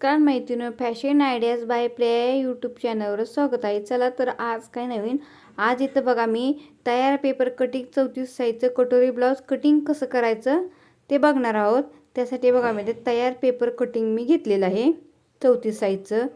नमस्कार मैत्रिणी fashion ideas by play YouTube चॅनलवर स्वागत आहे. चला तर आज काय नवीन? आज इथं बघा मी तयार पेपर कटिंग चौतीस साईजचं कटोरी ब्लाऊज कटिंग कसं करायचं ते बघणार आहोत. त्यासाठी बघा मी ते तयार पेपर कटिंग मी घेतलेलं आहे. चौतीस साईजचं.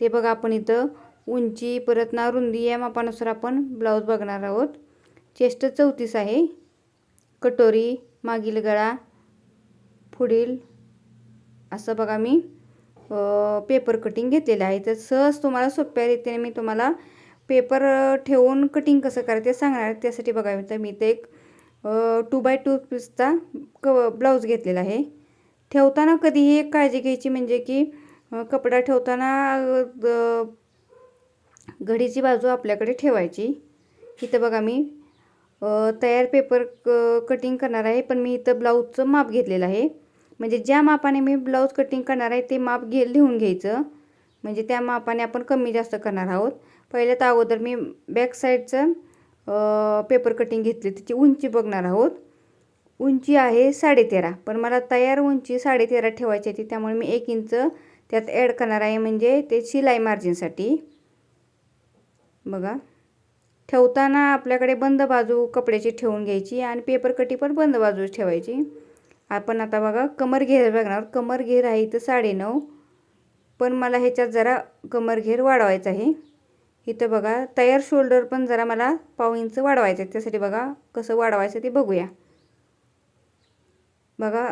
ते बघा आपण इथं उंची परत ना रुंदी या मापानुसार आपण ब्लाऊज बघणार आहोत. चेस्ट चौतीस आहे. कटोरी मागील गळा पुढील असं बघा मी. पेपर कटिंग घेतलेलं आहे. तर सहज तुम्हाला सोप्या रीतीने मी तुम्हाला पेपर ठेवून कटिंग कसं करायचं ते सांगणार त्यासाठी बघा तर मी ते एक टू बाय टू पीसचा क ब्लाऊज घेतलेला आहे. ठेवताना कधीही एक काळजी घ्यायची म्हणजे की कपडा ठेवताना घडीची बाजू आपल्याकडे ठेवायची. इथं बघा मी तयार पेपर क कटिंग करणार आहे. पण मी इथं ब्लाऊजचं माप घेतलेलं आहे. म्हणजे ज्या मापाने मी ब्लाऊज कटिंग करणार आहे ते माप घे लिहून घ्यायचं. म्हणजे त्या मापाने आपण कमी जास्त करणार आहोत. पहिल्यात अगोदर मी बॅक साईडचं पेपर कटिंग घेतली त्याची उंची बघणार आहोत. उंची आहे साडेतेरा पण मला तयार उंची साडेतेरा ठेवायची होती त्यामुळे मी एक इंच त्यात ॲड करणार आहे म्हणजे ते शिलाई मार्जिनसाठी बघा. ठेवताना आपल्याकडे बंद बाजू कपड्याची ठेवून घ्यायची आणि पेपर कटी पण बंद बाजू ठेवायची. आपण आता बघा कमर घेर बघणार. कमर घेर आहे इथं साडेनऊ. पण मला ह्याच्यात जरा कमर घेर वाढवायचा आहे. इथं बघा तयार शोल्डर पण जरा मला पाव इंच वाढवायचं आहे त्यासाठी बघा कसं वाढवायचं ते बघूया. बघा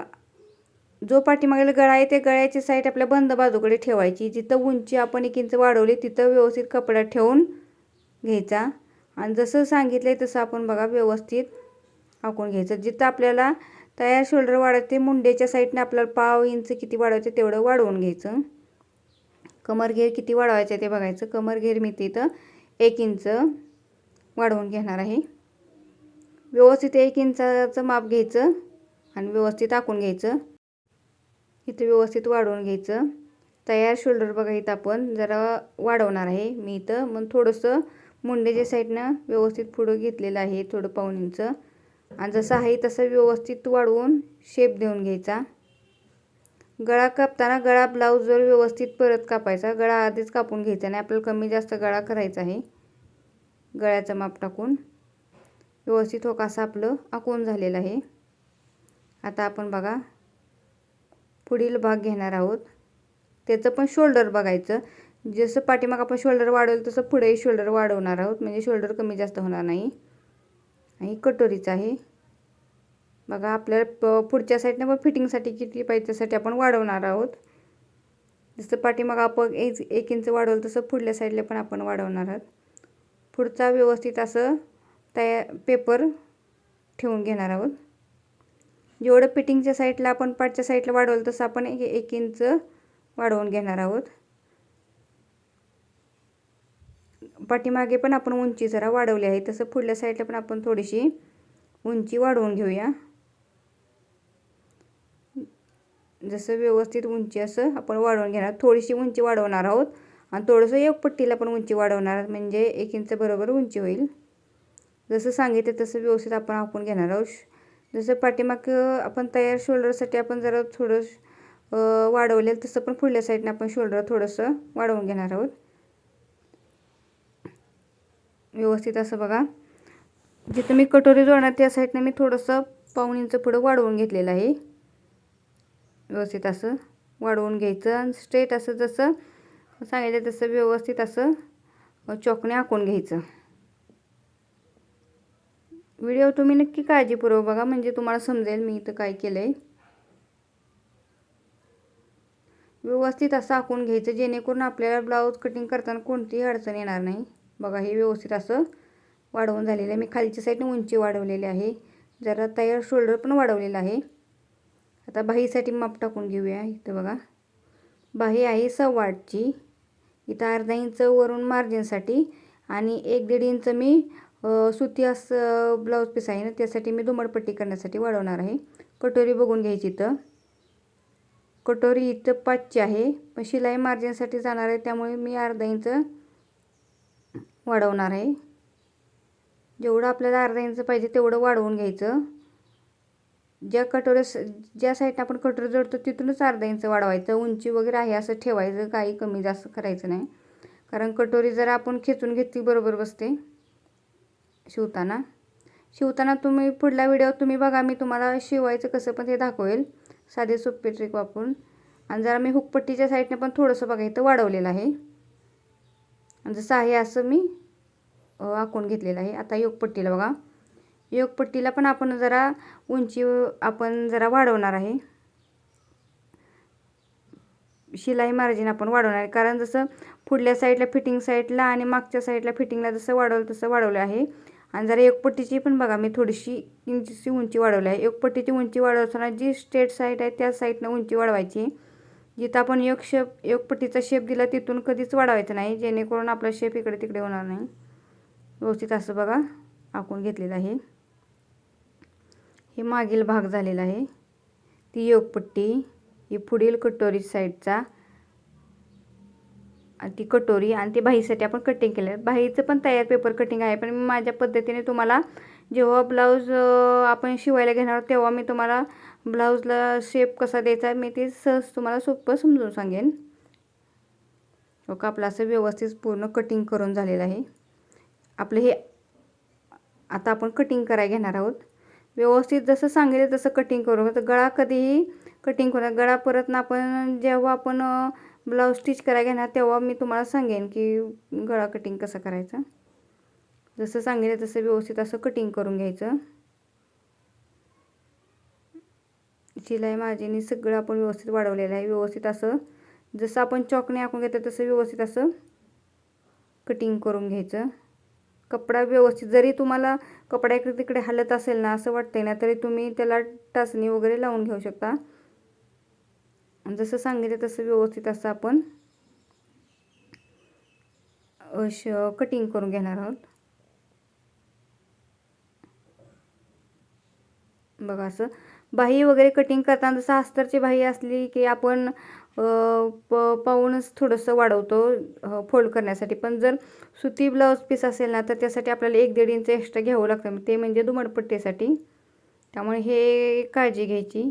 जो पाठीमागील गळा आहे ते गळ्याची साईड आपल्या बंद बाजूकडे ठेवायची. जिथं उंची आपण एक इंच वाढवली तिथं व्यवस्थित कपडा ठेवून घ्यायचा. आणि जसं सांगितलं आहे तसं आपण बघा व्यवस्थित आखून घ्यायचं. जिथं आपल्याला तयार शोल्डर वाढवते. मुंड्याच्या साईडने आपल्याला पाव इंच किती वाढवायचं तेवढं वाढवून घ्यायचं. कमर घेर किती वाढवायचं ते बघायचं. कमर घेर मी तिथं एक इंच वाढवून घेणार आहे. व्यवस्थित एक इंचाचं माप घ्यायचं आणि व्यवस्थित आखून घ्यायचं. इथं व्यवस्थित वाढवून घ्यायचं. तयार शोल्डर बघा इथं आपण जरा वाढवणार आहे. मी इथं मग थोडंसं मुंडेच्या साईडनं व्यवस्थित पुढं घेतलेलं आहे थोडं पाऊन इंच. आणि जसं आहे तसं व्यवस्थित वाढवून शेप देऊन घ्यायचा. गळा कापताना गळा ब्लाऊजवर व्यवस्थित परत कापायचा गळा आधीच कापून घ्यायचा नाही आपल्याला कमी जास्त गळा करायचा आहे. गळ्याचं माप टाकून व्यवस्थित हो कसं आपलं आकून झालेलं आहे. आता आपण बघा पुढील भाग घेणार आहोत. त्याचं पण शोल्डर बघायचं. जसं पाठीमाग आपण शोल्डर वाढवलं तसं पुढेही शोल्डर वाढवणार आहोत. म्हणजे शोल्डर कमी जास्त होणार नाही. आणि कटोरीचं आहे. बघा आपल्याला प पुढच्या साईडनं मग फिटिंगसाठी किती पाहिजे त्यासाठी आपण वाढवणार आहोत. जसं पाठीमाग आपण एक एक इंच वाढवलं तसं पुढल्या साईडला पण आपण वाढवणार आहोत. पुढचा व्यवस्थित असं तया पेपर ठेवून घेणार आहोत. जेवढं फिटिंगच्या साईडला आपण पाठच्या साईडला वाढवलं तसं आपण एक एक इंच वाढवून घेणार आहोत. पाठीमागे पण आपण उंची जरा वाढवली आहे. तसं पुढल्या साईडला पण आपण थोडीशी उंची वाढवून घेऊया. जसं व्यवस्थित उंची असं आपण वाढवून घेणार. थोडीशी उंची वाढवणार आहोत. आणि थोडंसं एक पट्टीला पण उंची वाढवणार. म्हणजे एक इंच बरोबर उंची होईल. जसं सांगितलं तसं व्यवस्थित आपण आपण घेणार आहोत. जसं पाठीमाग आपण तयार शोल्डरसाठी आपण जरा थोडं वाढवलेलं तसं पण पुढल्या साईडने आपण शोल्डर थोडंसं वाढवून घेणार आहोत. व्यवस्थित असं बघा. जिथं मी कटोरी जोडणार त्या साईडनं मी थोडंसं पाऊण इंच पुढं वाढवून घेतलेलं आहे. व्यवस्थित असं वाढवून घ्यायचं आणि स्ट्रेट असं जसं सांगितलं तसं व्यवस्थित असं चॉकने आखून घ्यायचं. व्हिडिओ तुम्ही नक्की काळजीपूर्वक बघा म्हणजे तुम्हाला समजेल मी इथं काय केलं आहे व्यवस्थित असं आखून घ्यायचं जेणेकरून आपल्याला ब्लाऊज कटिंग करताना कोणतीही अडचण येणार नाही. बघा हे व्यवस्थित असं वाढवून झालेलं आहे. मी खालच्या साईडने उंची वाढवलेली आहे. जरा तयार शोल्डर पण वाढवलेलं आहे. आता बाहीसाठी माप टाकून घेऊया इथं बघा. बाही आहे सव्वा आठची इथं अर्धा इंच वरून मार्जिनसाठी आणि एक दीड इंच मी सुती असं ब्लाऊज पीस आहे ना त्यासाठी मी दुमडपट्टी करण्यासाठी वाढवणार आहे. कटोरी बघून घ्यायची इथं. कटोरी इथं पाचची आहे. पण शिलाई मार्जिनसाठी जाणार आहे त्यामुळे मी अर्धा इंच वाढवणार आहे. जेवढं आपल्याला अर्धा इंच पाहिजे तेवढं वाढवून घ्यायचं. ज्या कटोऱ्या स ज्या साईडनं आपण कटोरी जोडतो तिथूनच अर्धा इंच वाढवायचं. उंची वगैरे आहे असं ठेवायचं काही कमी जास्त करायचं नाही. कारण कटोरी जर आपण खेचून घेतली बरोबर बसते. शिवताना. शिवताना तुम्ही पुढला व्हिडिओ तुम्ही बघा मी तुम्हाला शिवायचं कसं पण ते दाखवेल. साधे सोपे ट्रिक वापरून. आणि जरा मी हुकपट्टीच्या साईडने पण थोडंसं बघा इथं वाढवलेलं आहे. जसं आहे असं मी आखून घेतलेलं आहे. आता योगपट्टीला बघा. योगपट्टीला पण आपण जरा उंची आपण जरा वाढवणार आहे. शिलाई मार्जिन आपण वाढवणार आहे. कारण जसं पुढल्या साईडला फिटिंग साईडला आणि मागच्या साईडला फिटिंगला जसं वाढवलं तसं वाढवलं आहे. आणि जरा एकपट्टीची पण बघा मी थोडीशी इंचीची उंची वाढवली आहे. एकपट्टीची उंची वाढवताना जी स्ट्रेट साईड आहे त्या साईडनं उंची वाढवायची. जिथं आपण एक शेप एकपट्टीचा शेप दिला तिथून कधीच वाढवायचं नाही जेणेकरून आपला शेप इकडे तिकडे होणार नाही. व्यवस्थित असं बघा आखून घेतलेलं आहे. हे मागील भाग झालेला आहे. ती योगपट्टी ही पुढील कटोरी साईडचा आणि ती कटोरी आणि ती बाहीसाठी आपण कटिंग केलं आहे बाहीचं पण तयार पेपर कटिंग आहे पण मी माझ्या पद्धतीने तुम्हाला जेव्हा ब्लाऊज आपण शिवायला घेणार तेव्हा मी तुम्हाला ब्लाऊजला शेप कसा द्यायचा मी ते सहज तुम्हाला सोपं समजून सांगेन. हो आपलं असं व्यवस्थित पूर्ण कटिंग करून झालेलं आहे. आपलं हे आता आपण कटिंग करायला घेणार आहोत. व्यवस्थित जसं सांगितलं तसं कटिंग करू. तर गळा कधीही कटिंग करू गळा परत ना आपण जेव्हा आपण ब्लाऊज स्टिच करायला घेणार तेव्हा मी तुम्हाला सांगेन की गळा कटिंग कसं करायचं. जसं सांगितलं तसं व्यवस्थित असं कटिंग करून घ्यायचं. शिलाई मार्जिनी सगळं आपण व्यवस्थित वाढवलेलं आहे. व्यवस्थित असं जसं आपण चॉकने आखून घेतो तसं व्यवस्थित असं कटिंग करून घ्यायचं. कपडा व्यवस्थित जरी तुम्हाला कपडा इकडे तिकडे हलत असेल ना असं वाटतंय ना तरी तुम्ही त्याला टाचणी वगैरे लावून घेऊ शकता. जसं सांगितलं तसं व्यवस्थित असं आपण श कटिंग करून घेणार आहोत. बघा असं. बाही वगैरे कटिंग करताना जसं अस्तरची बाही असली की आपण प पाहूनच थोडंसं वाढवतो फोल्ड करण्यासाठी. पण जर सुती ब्लाऊज पीस असेल ना तर त्यासाठी आपल्याला एक दीड इंच एक्स्ट्रा घ्यावं लागतं. ते म्हणजे दुमडपट्टीसाठी. त्यामुळे हे काळजी घ्यायची.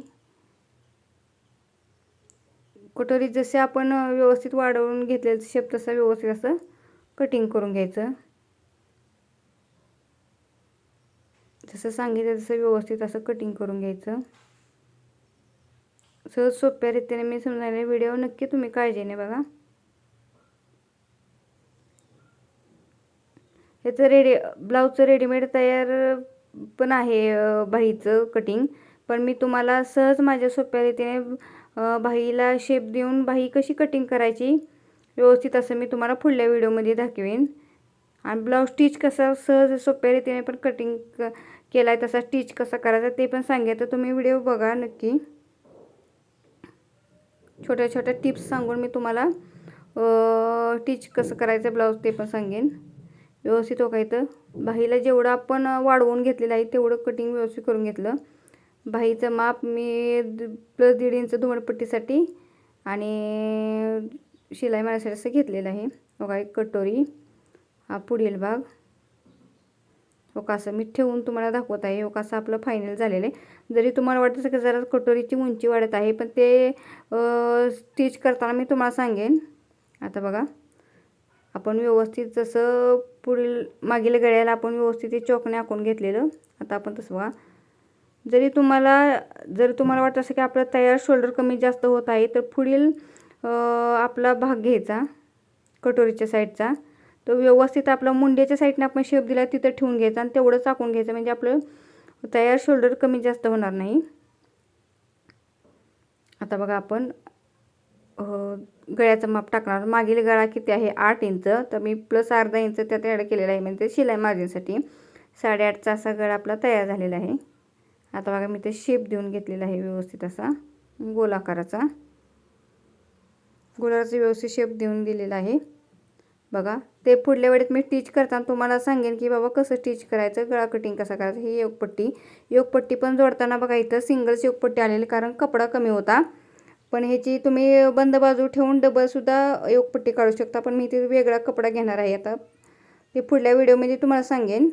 कटोरी जसे आपण व्यवस्थित वाढवून घेतलेलं शेप तसं व्यवस्थित असं कटिंग करून घ्यायचं. जसं सांगितलं तसं व्यवस्थित असं कटिंग करून घ्यायचं. सहज सोप्या रीतीने मी समजायला व्हिडिओ नक्की तुम्ही काळजीने बघा. याचं रेडी ब्लाऊजचं रेडीमेड तयार पण आहे बाहीचं कटिंग पण मी तुम्हाला सहज माझ्या सोप्या रीतीने बाहीला शेप देऊन बाही कशी कटिंग करायची व्यवस्थित असं मी तुम्हाला पुढल्या व्हिडिओमध्ये दाखवेन. आणि ब्लाऊज स्टिच कसा सहज सोप्या रीतीने पण कटिंग क केला आहे तसा स्टिच कसा करायचा ते पण सांगेल तर तुम्ही व्हिडिओ बघा नक्की. छोट्या छोट्या टिप्स सांगून मी तुम्हाला स्टिच कसं करायचं ब्लाऊज ते पण सांगेन. व्यवस्थित हो इथं. बाहीला जेवढं आपण वाढवून घेतलेलं आहे तेवढं कटिंग व्यवस्थित करून घेतलं. बाहीचं माप मी प्लस दीड इंच धुमडपट्टीसाठी आणि शिलाई मारायसाठी असं घेतलेलं आहे. बघा एक कटोरी. हा पुढील भाग. हो असं? मी ठेवून तुम्हाला दाखवत आहे. हो असं आपलं फायनल झालेलं आहे. जरी तुम्हाला वाटतं की जरा कटोरीची उंची वाढत आहे पण ते स्टिच करताना मी तुम्हाला सांगेन. आता बघा. आपण व्यवस्थित जसं पुढील मागील गळ्याला आपण व्यवस्थित ते चौकने आखून घेतलेलं. आता आपण तसं बघा. जरी तुम्हाला जर तुम्हाला वाटत असं की आपलं तयार शोल्डर कमी जास्त होत आहे तर पुढील आपला भाग घ्यायचा. कटोरीच्या साईडचा तो व्यवस्थित आपला मुंड्याच्या साईडने आपण शेप दिला तिथं ठेवून घ्यायचा आणि तेवढं चाकून घ्यायचं. म्हणजे आपलं तयार शोल्डर कमी जास्त होणार नाही. आता बघा आपण गळ्याचं माप टाकणार. मागील गळा किती आहे? आठ इंच. तर मी प्लस अर्धा इंच त्यात ॲड केलेला आहे. म्हणजे शिलाई मार्जिनसाठी साडेआठचा असा गळा आपला तयार झालेला आहे. आता बघा मी ते शेप देऊन घेतलेला आहे व्यवस्थित असा. गोलाकाराचा. गोलाकाराचा व्यवस्थित शेप देऊन दिलेला आहे. बघा ते पुढल्या वेळेत मी स्टिच करताना तुम्हाला सांगेन की बाबा कसं स्टिच करायचं गळा कटिंग कसा करायचं ही योगपट्टी. योगपट्टी पण जोडताना बघा इथं सिंगल्स योगपट्टी आलेली कारण कपडा कमी होता. पण ह्याची तुम्ही बंद बाजू ठेवून डबलसुद्धा योगपट्टी काढू शकता पण मी ते वेगळा कपडा घेणार आहे आता. ते पुढल्या व्हिडिओमध्ये तुम्हाला सांगेन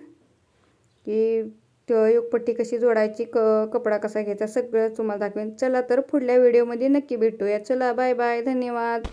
की तो योगपट्टी कशी जोडायची क कपडा कसा घ्यायचा सगळं तुम्हाला दाखवेन. चला तर पुढल्या व्हिडिओमध्ये नक्की भेटूया. चला बाय बाय धन्यवाद.